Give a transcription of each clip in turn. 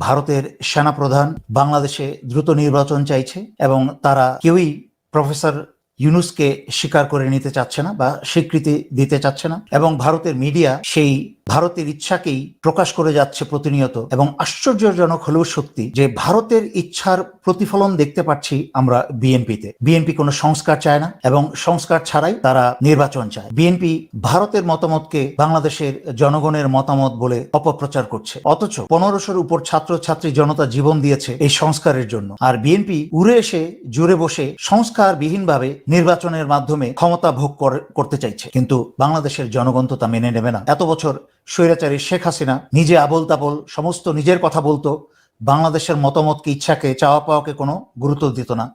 ভারতের সেনাপ্রধান বাংলাদেশে দ্রুত নির্বাচন চাইছে এবং তারা কেউই প্রফেসর ইউনুসকে স্বীকার করে নিতে চাচ্ছে না বা স্বীকৃতি দিতে চাচ্ছে না। এবং ভারতের মিডিয়া সেই ভারতের ইচ্ছাকেই প্রকাশ করে যাচ্ছে প্রতিনিয়ত এবং আশ্চর্যজনক হলেও সত্যি যে ভারতের ইচ্ছার প্রতিফলন দেখতে পাচ্ছি আমরা বিএনপিতে। বিএনপি কোনো সংস্কার চায় না এবং সংস্কার ছাড়াই তারা নির্বাচন চায়। বিএনপি ভারতের মতামতকে বাংলাদেশের জনগণের মতামত বলে অপপ্রচার করছে। অথচ পনেরোশোর উপর ছাত্র ছাত্রী জনতা জীবন দিয়েছে এই সংস্কারের জন্য। আর বিএনপি উড়ে এসে, জুড়ে বসে সংস্কারবিহীনভাবে নির্বাচনের মাধ্যমে ক্ষমতা ভোগ কর- করতে চাইছে। কিন্তু বাংলাদেশের জনগণ তো তা মেনে নেবে না। এত বছর স্বৈরাচারী শেখ হাসিনা নিজে আবল তাবল সমস্ত নিজের কথা বলতো, বাংলাদেশের মতামতকে, ইচ্ছাকে চাওয়া পাওয়াকে কোনো গুরুত্ব দিত না।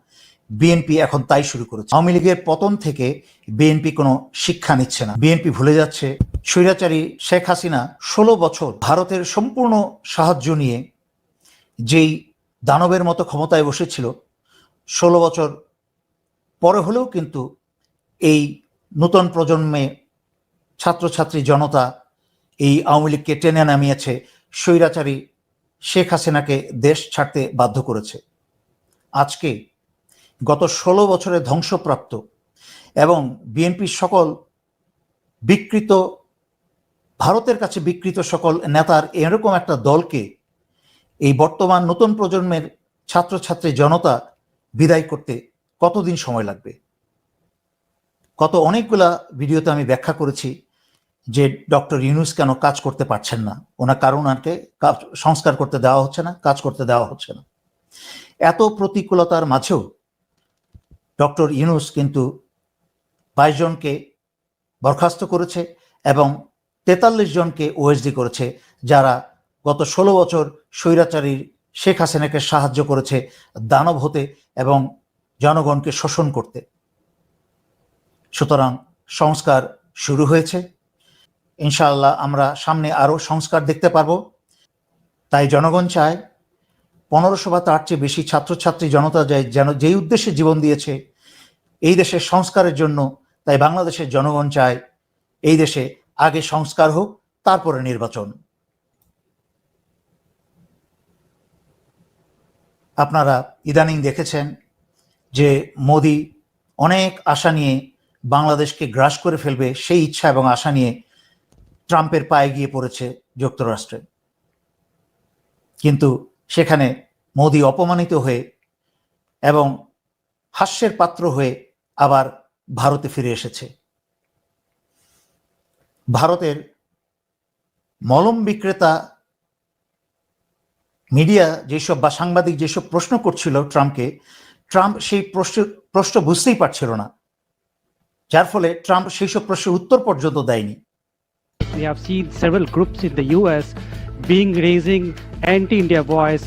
বিএনপি এখন তাই শুরু করেছে। আওয়ামী লীগের পতন থেকে বিএনপি কোনো শিক্ষা নিচ্ছে না। বিএনপি ভুলে যাচ্ছে। স্বৈরাচারী শেখ হাসিনা ষোলো বছর ভারতের সম্পূর্ণ সাহায্য নিয়ে যেই দানবের মতো ক্ষমতায় বসেছিল, ষোলো বছর পরে হলেও কিন্তু এই নূতন প্রজন্মে ছাত্রছাত্রী জনতা এই আওয়ামী লীগকে টেনে নামিয়েছে স্বৈরাচারী শেখ হাসিনাকে দেশ ছাড়তে বাধ্য করেছে। আজকে গত ষোলো বছরে ধ্বংসপ্রাপ্ত এবং বিএনপির সকল বিকৃত, ভারতের কাছে বিকৃত সকল নেতার এরকম একটা দলকে এই বর্তমান নতুন প্রজন্মের ছাত্রছাত্রী জনতা বিদায় করতে কতদিন সময় লাগবে? কত অনেকগুলা ভিডিওতে আমি ব্যাখ্যা করেছি। যে ডক্টর ইউনুস কেন কাজ করতে পারছেন না? ওনার কারণ কাজ, সংস্কার করতে দেওয়া হচ্ছে না, কাজ করতে দেওয়া হচ্ছে না। এত প্রতিকূলতার মাঝেও ডক্টর ইউনুস কিন্তু বাইশ জনকে বরখাস্ত করেছে এবং তেতাল্লিশ জনকে ওএসডি করেছে, যারা গত ষোলো বছর স্বৈরাচারীর শেখ হাসিনাকে সাহায্য করেছে দানব হতে এবং জনগণকে শোষণ করতে। সুতরাং সংস্কার শুরু হয়েছে। ইনশাআল্লাহ আমরা সামনে আরও সংস্কার দেখতে পারব। তাই জনগণ চায় পনেরোশো বা তার চেয়ে বেশি ছাত্রছাত্রী জনতা যায় যেন যেই উদ্দেশ্যে জীবন দিয়েছে, এই দেশের সংস্কারের জন্য, তাই বাংলাদেশের জনগণ চায় এই দেশে আগে সংস্কার হোক, তারপরে নির্বাচন। আপনারা ইদানিং দেখেছেন যে মোদি অনেক আশা নিয়ে বাংলাদেশকে গ্রাস করে ফেলবে সেই ইচ্ছা এবং আশা নিয়ে ট্রাম্পের পায়ে গিয়ে পড়েছে যুক্তরাষ্ট্রে। কিন্তু সেখানে মোদি অপমানিত হয়ে এবং হাস্যের পাত্র হয়ে আবার ভারতে ফিরে এসেছে। ভারতের মলম বিক্রেতা মিডিয়া যেসব বা সাংবাদিক যেসব প্রশ্ন করছিল ট্রাম্পকে, ট্রাম্প সেই প্রশ্ন প্রশ্ন বুঝতেই পারছিল না। যার ফলে ট্রাম্প সেই সব প্রশ্নের উত্তর পর্যন্ত দেয়নি। We have seen several groups in the US being raising anti-India voice,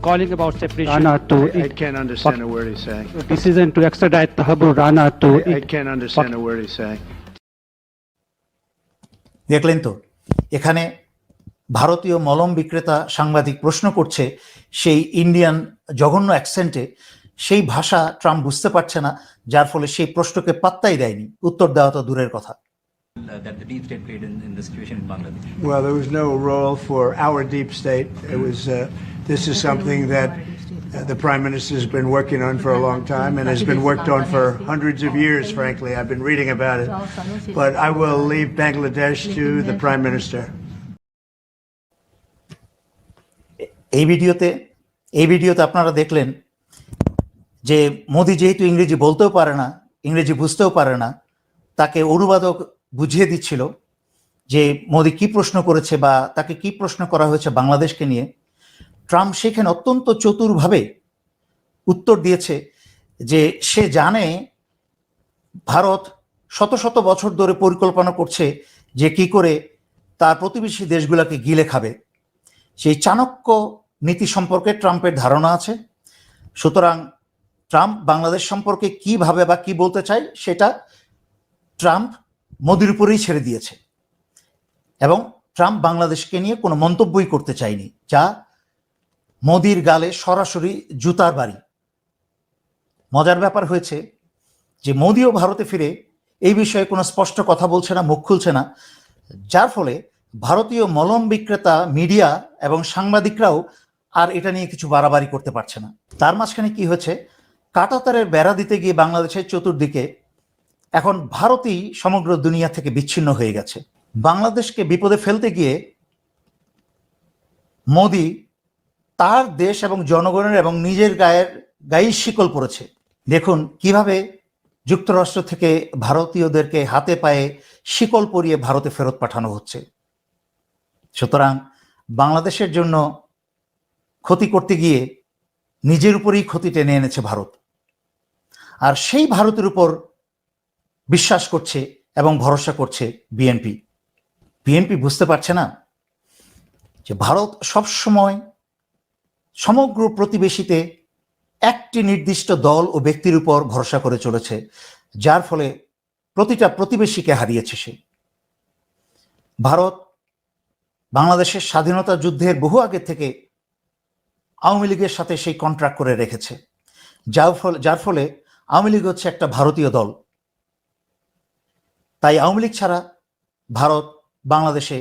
calling about separation. Rana to I, I can't understand a word he's saying. decision to extradite Tahabur Rana to I, I can't understand a word he's saying. দেখলেন তো এখানে ভারতীয় মলম বিক্রেতা সাংবাদিক প্রশ্ন করছে সেই ইন্ডিয়ান জঘন্য অ্যাকসেন্টে সেই ভাষা ট্রাম্প বুঝতে পারছে না যার ফলে সেই প্রশ্নকে পাত্তাই দেয়নি উত্তর দেওয়া তো দূরের কথা uh, that the deep state played in, in the situation in Bangladesh? Well, there was no role for our deep state. It was. Uh, this is something that uh, the prime minister has been working on for a long time and has been worked on for hundreds of years. Frankly, I've been reading about it, but I will leave Bangladesh to the prime minister. এই ভিডিওতে এই ভিডিওতে আপনারা দেখলেন যে মোদি যেহেতু ইংরেজি বলতেও পারে না ইংরেজি বুঝতেও পারে না তাকে অনুবাদক বুঝিয়ে দিচ্ছিল যে মোদি কি প্রশ্ন করেছে বা তাকে কি প্রশ্ন করা হয়েছে বাংলাদেশকে নিয়ে। ট্রাম্প সেখানে অত্যন্ত চতুরভাবে উত্তর দিয়েছে যে সে জানে ভারত শত শত বছর ধরে পরিকল্পনা করছে যে কি করে তার প্রতিবেশী দেশগুলোকে গিলে খাবে। সেই চাণক্য নীতি সম্পর্কে ট্রাম্পের ধারণা আছে। সুতরাং ট্রাম্প বাংলাদেশ সম্পর্কে কি ভাবে বা কি বলতে চায় সেটা ট্রাম্প মোদির উপরেই ছেড়ে দিয়েছে। এবং ট্রাম্প বাংলাদেশকে নিয়ে কোনো মন্তব্যই করতে চায়নি, যা মোদির গালে সরাসরি জুতার বাড়ি। মজার ব্যাপার হয়েছে যে মোদিও ভারতে ফিরে এই বিষয়ে কোনো স্পষ্ট কথা বলছে না, মুখ খুলছে না, যার ফলে ভারতীয় মলম বিক্রেতা মিডিয়া এবং সাংবাদিকরাও আর এটা নিয়ে কিছু বাড়াবাড়ি করতে পারছে না। তার মাঝখানে কি হয়েছে? কাটাতারের বেড়া দিতে গিয়ে বাংলাদেশের চতুর্দিকে এখন ভারতই সমগ্র দুনিয়া থেকে বিচ্ছিন্ন হয়ে গেছে। বাংলাদেশকে বিপদে ফেলতে গিয়ে মোদি তার দেশ এবং জনগণের এবং নিজের গায়ের গায়ে শিকল পড়েছে দেখুন কীভাবে যুক্তরাষ্ট্র থেকে ভারতীয়দেরকে হাতে পায়ে শিকল পরিয়ে ভারতে ফেরত পাঠানো হচ্ছে। সুতরাং বাংলাদেশের জন্য ক্ষতি করতে গিয়ে নিজের উপরেই ক্ষতি টেনে এনেছে ভারত। আর সেই ভারতের উপর বিশ্বাস করছে এবং ভরসা করছে বিএনপি বিএনপি বুঝতে পারছে না যে ভারত সবসময় সমগ্র প্রতিবেশীতে একটি নির্দিষ্ট দল ও ব্যক্তির উপর ভরসা করে চলেছে, যার ফলে প্রতিটা প্রতিবেশীকে হারিয়েছে সে। ভারত বাংলাদেশের স্বাধীনতা যুদ্ধের বহু আগে থেকে আওয়ামী লীগের সাথে সেই কন্ট্রাক্ট করে রেখেছে, যার ফলে যার ফলে আওয়ামী লীগ হচ্ছে একটা ভারতীয় দল। তাই আওয়ামী লীগ ছাড়া ভারত বাংলাদেশে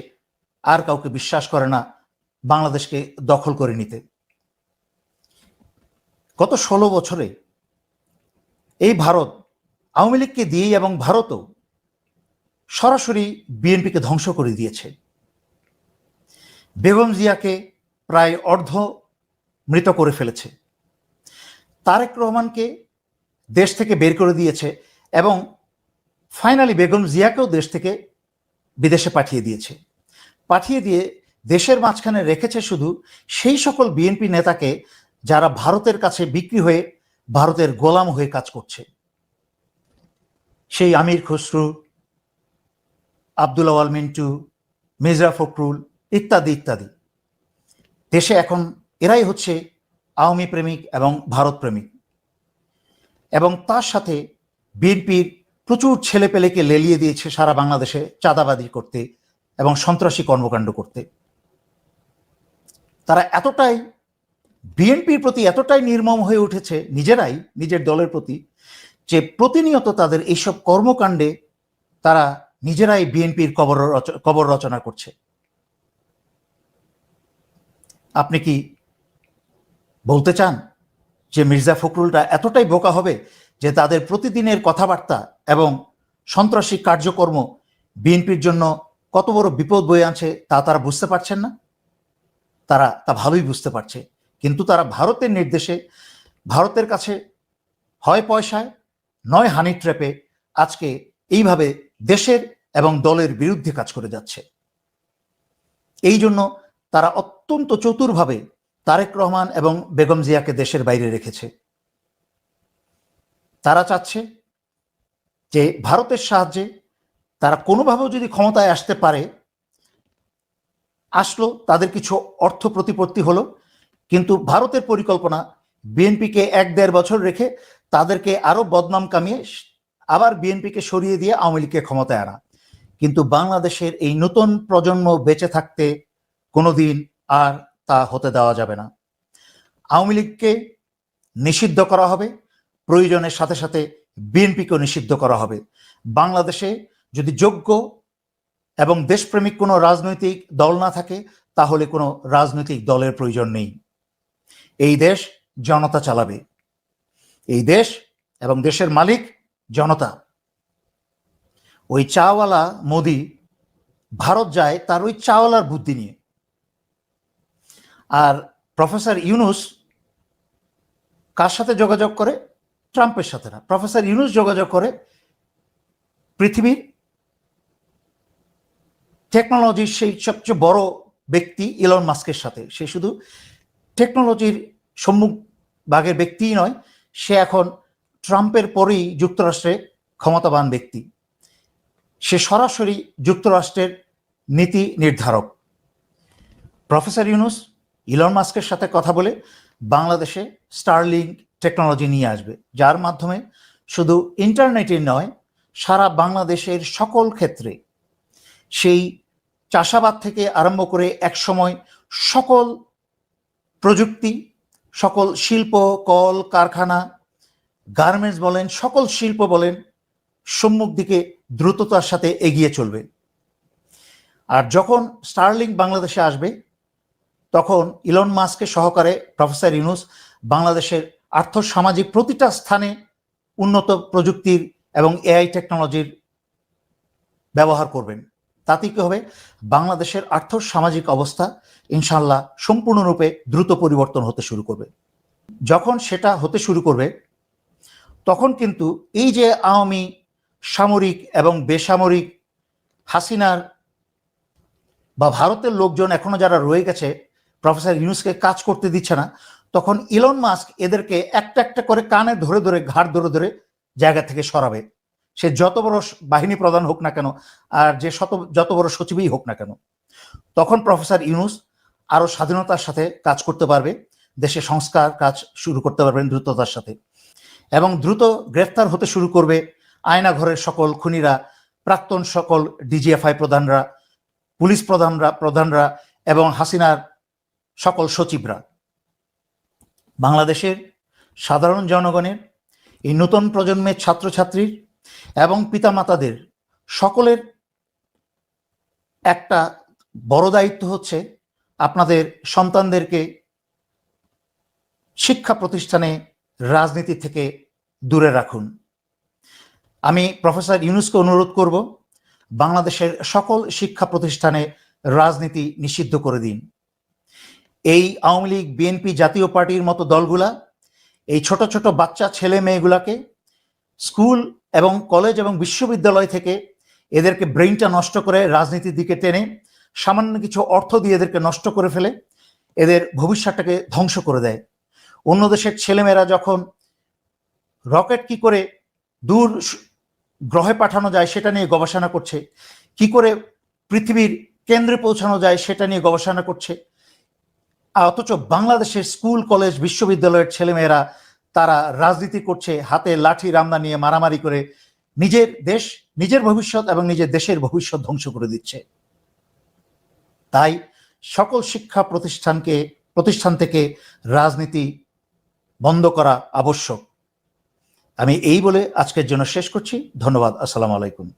আর কাউকে বিশ্বাস করে না বাংলাদেশকে দখল করে নিতে। গত ষোলো বছরে এই ভারত আওয়ামী লীগকে দিয়েই এবং ভারতও সরাসরি বিএনপিকে ধ্বংস করে দিয়েছে। বেগম জিয়াকে প্রায় অর্ধ মৃত করে ফেলেছে। তারেক রহমানকে দেশ থেকে বের করে দিয়েছে এবং ফাইনালি বেগম জিয়াকেও দেশ থেকে বিদেশে পাঠিয়ে দিয়েছে। পাঠিয়ে দিয়ে দেশের মাঝখানে রেখেছে শুধু সেই সকল বিএনপি নেতাকে যারা ভারতের কাছে বিক্রি হয়ে ভারতের গোলাম হয়ে কাজ করছে। সেই আমির খসরু, আব্দুল আওয়াল মিন্টু, মির্জা ফখরুল ইত্যাদি ইত্যাদি। দেশে এখন এরাই হচ্ছে আওয়ামী প্রেমিক এবং ভারত প্রেমিক। এবং তার সাথে বিএনপির প্রচুর ছেলে পেলেকে লেলিয়ে দিয়েছে সারা বাংলাদেশে চাঁদাবাদি করতে এবং সন্ত্রাসী কর্মকাণ্ড করতে। তারা এতটাই, বিএনপির প্রতি এতটাই নির্মম হয়ে উঠেছে, নিজেরাই, নিজের দলের প্রতি, যে প্রতিনিয়ত তাদের এইসব কর্মকাণ্ডে তারা নিজেরাই বিএনপির কবর কবর রচনা করছে। আপনি কি বলতে চান যে মির্জা ফখরুলটা এতটাই বোকা হবে যে তাদের প্রতিদিনের কথাবার্তা এবং সন্ত্রাসী কার্যকর্ম বিএনপির জন্য কত বড় বিপদ বয়ে আনছে তা তারা বুঝতে পারছেন না। তারা তা ভালোই বুঝতে পারছে। কিন্তু তারা ভারতের নির্দেশে ভারতের কাছে হয় পয়সায়, নয় হানি ট্র্যাপে আজকে এইভাবে দেশের এবং দলের বিরুদ্ধে কাজ করে যাচ্ছে। এই জন্য তারা অত্যন্ত চতুরভাবে তারেক রহমান এবং বেগম জিয়াকে দেশের বাইরে রেখেছে। তারা চাচ্ছে যে ভারতের সাহায্যে তারা কোনোভাবেও যদি ক্ষমতায় আসতে পারে, আসলো, তাদের কিছু অর্থ প্রতিপত্তি হলো, কিন্তু ভারতের পরিকল্পনা বিএনপিকে এক দেড় বছর রেখে তাদেরকে আরও বদনাম কামিয়ে আবার বিএনপিকে সরিয়ে দিয়ে আওয়ামী লীগকে ক্ষমতায় আনা। কিন্তু বাংলাদেশের এই নতুন প্রজন্ম বেঁচে থাকতে কোনোদিন আর তা হতে দেওয়া যাবে না। আওয়ামী লীগকে নিষিদ্ধ করা হবে প্রয়োজনের সাথে সাথে বিএনপিকেও নিষিদ্ধ করা হবে। বাংলাদেশে যদি যোগ্য এবং দেশপ্রেমিক কোনো রাজনৈতিক দল না থাকে, তাহলে কোনো রাজনৈতিক দলের প্রয়োজন নেই। এই দেশ জনতা চালাবে। এই দেশ এবং দেশের মালিক জনতা। ওই চাওয়ালা মোদি ভারত যায় তার ওই চাওয়ালার বুদ্ধি নিয়ে। আর প্রফেসর ইউনুস কার সাথে যোগাযোগ করে? ট্রাম্পের সাথে না। প্রফেসর ইউনুস যোগাযোগ করে পৃথিবীর টেকনোলজির সেই সবচেয়ে বড় ব্যক্তি ইলন মাস্কের সাথে। সে শুধু টেকনোলজির সম্মুখ ভাগের ব্যক্তিই নয়, সে এখন ট্রাম্পের পরেই যুক্তরাষ্ট্রে ক্ষমতাবান ব্যক্তি। সে সরাসরি যুক্তরাষ্ট্রের নীতি নির্ধারক। প্রফেসর ইউনুস ইলন মাস্কের সাথে কথা বলে বাংলাদেশে স্টারলিং টেকনোলজি নিয়ে আসবে, যার মাধ্যমে শুধু ইন্টারনেটে নয়, সারা বাংলাদেশের সকল ক্ষেত্রে সেই চাষাবাদ থেকে আরম্ভ করে একসময় সকল প্রযুক্তি, সকল শিল্প, কল, কারখানা গার্মেন্টস বলেন, সকল শিল্প বলেন, সম্মুখ দিকে দ্রুততার সাথে এগিয়ে চলবে। আর যখন স্টারলিং বাংলাদেশে আসবে, তখন ইলন মাস্কে সহকারে প্রফেসর ইউনুস বাংলাদেশের আর্থ সামাজিক প্রতিটা স্থানে উন্নত প্রযুক্তির এবং এআই টেকনোলজির ব্যবহার করবেন। তাতে কি হবে? বাংলাদেশের আর্থ সামাজিক অবস্থা ইনশাল্লাহ সম্পূর্ণরূপে দ্রুত পরিবর্তন হতে শুরু করবে। যখন সেটা হতে শুরু করবে, তখন কিন্তু এই যে আওয়ামী সামরিক এবং বেসামরিক হাসিনার বা ভারতের লোকজন এখনও যারা রয়ে গেছে, প্রফেসর ইউনুসকে কাজ করতে দিচ্ছে না তখন ইলন মাস্ক এদেরকে একটা একটা করে কানে ধরে ধরে, ঘাড় ধরে ধরে জায়গা থেকে সরাবে। সে যত বড় বাহিনী প্রধান হোক না কেন, আর যে শত, যত বড় সচিবই হোক না কেন, তখন প্রফেসর ইউনুস আরও স্বাধীনতার সাথে কাজ করতে পারবে, দেশে সংস্কার কাজ শুরু করতে পারবেন দ্রুততার সাথে। এবং দ্রুত গ্রেফতার হতে শুরু করবে আয়নাঘরের সকল খুনিরা, প্রাক্তন সকল ডিজিএফআই প্রধানরা, পুলিশ প্রধানরা প্রধানরা এবং হাসিনার সকল সচিবরা। বাংলাদেশের সাধারণ জনগণের, এই নতুন প্রজন্মের ছাত্রছাত্রীর এবং পিতামাতাদের সকলের একটা বড় দায়িত্ব হচ্ছে আপনাদের সন্তানদেরকে শিক্ষা প্রতিষ্ঠানে রাজনীতি থেকে দূরে রাখুন। আমি প্রফেসর ইউনুসকে অনুরোধ করব, বাংলাদেশের সকল শিক্ষা প্রতিষ্ঠানে রাজনীতি নিষিদ্ধ করে দিন। এই আওয়ামী লীগ বিএনপি জাতীয় পার্টির মতো দলগুলা, এই ছোট ছোট বাচ্চা ছেলে মেয়েগুলাকে স্কুল এবং কলেজ এবং বিশ্ববিদ্যালয় থেকে এদেরকে ব্রেইনটা নষ্ট করে রাজনীতির দিকে টেনে, সামান্য কিছু অর্থ দিয়ে এদেরকে নষ্ট করে ফেলে, এদের ভবিষ্যৎটাকে ধ্বংস করে দেয়। অন্য দেশের ছেলেমেয়েরা যখন রকেট কি করে দূর গ্রহে পাঠানো যায় সেটা নিয়ে গবেষণা করছে, কি করে পৃথিবীর কেন্দ্রে পৌঁছানো যায় সেটা নিয়ে গবেষণা করছে অথচ বাংলাদেশের স্কুল, কলেজ, বিশ্ববিদ্যালয়ের ছেলেমেয়েরা তারা রাজনীতি করছে, হাতে লাঠি রামদা নিয়ে মারামারি করে নিজের দেশ, নিজের ভবিষ্যৎ এবং নিজের দেশের ভবিষ্যৎ ধ্বংস করে দিচ্ছে। তাই সকল শিক্ষা প্রতিষ্ঠানকে, প্রতিষ্ঠান থেকে রাজনীতি বন্ধ করা আবশ্যক। আমি এই বলে আজকের জন্য শেষ করছি। ধন্যবাদ। আসসালামু আলাইকুম।